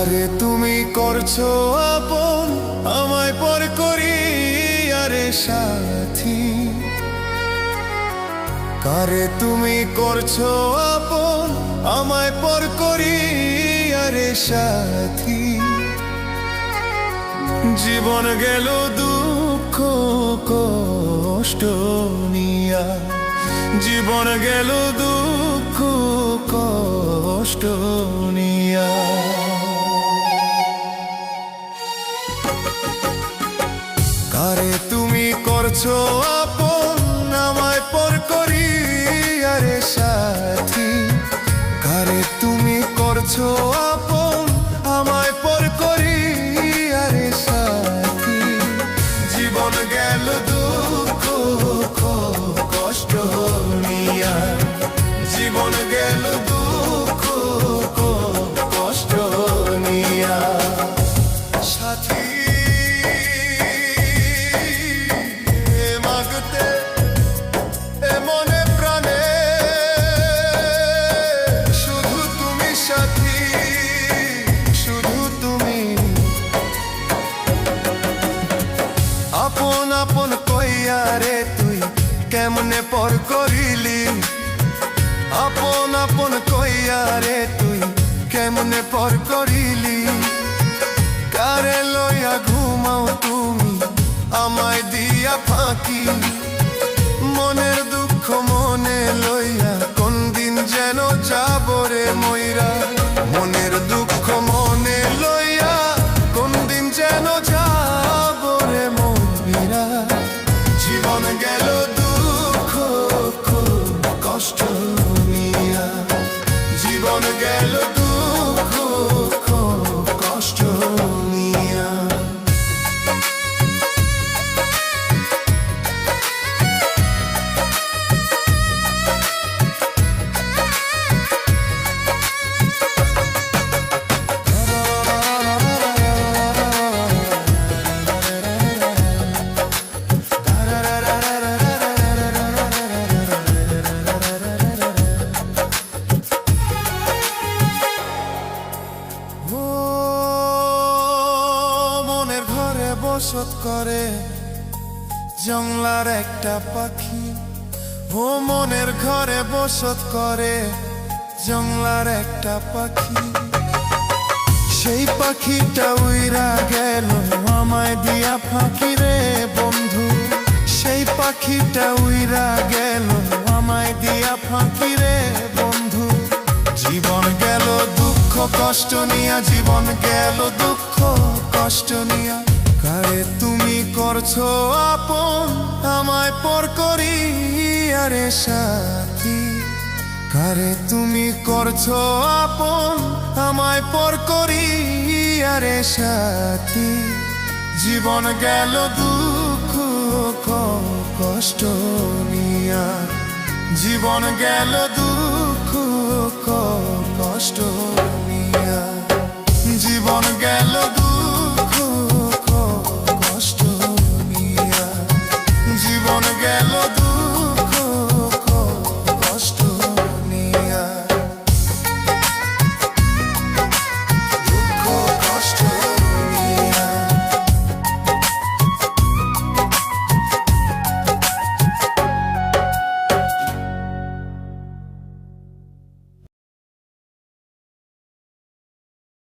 কারে তুমি করছ আপন, আমায় পর করি, আরে সাথী। কারে তুমি করছ আপন, আমায় পর করি, আরে সাথী। জীবন গেল দুঃখ, কষ্ট নিয়া। জীবন গেল দুঃখ, কষ্ট নিয়া। করছ কেমনে পর করিলি? আপন আপন কইয়া রে তুই, কেমনে পর করিলি? কারে লইয়া ঘুমাও তুমি? আমায় দিয়া ফাঁকি। বসত করে জংলার একটা পাখি। ও মনের ঘরে বসত করে জংলার একটা পাখি। সেই পাখিটা উইরা গেল, আমায় দিয়া ফাঁকি রে বন্ধু। সেই পাখিটা উইরা গেল, আমায় দিয়া ফাঁকি রে বন্ধু। জীবন গেল দুঃখ, কষ্ট নিয়া, জীবন গেল দুঃখ, কষ্ট নিয়া। করছ আপন, আমায় পর করি, আরে সাথী। কারে তুমি করছ আপন, আমায় পর করি, আরে সাথী। জীবন গেল দুঃখ কষ্ট নিয়া। জীবন গেল দুঃখ কষ্ট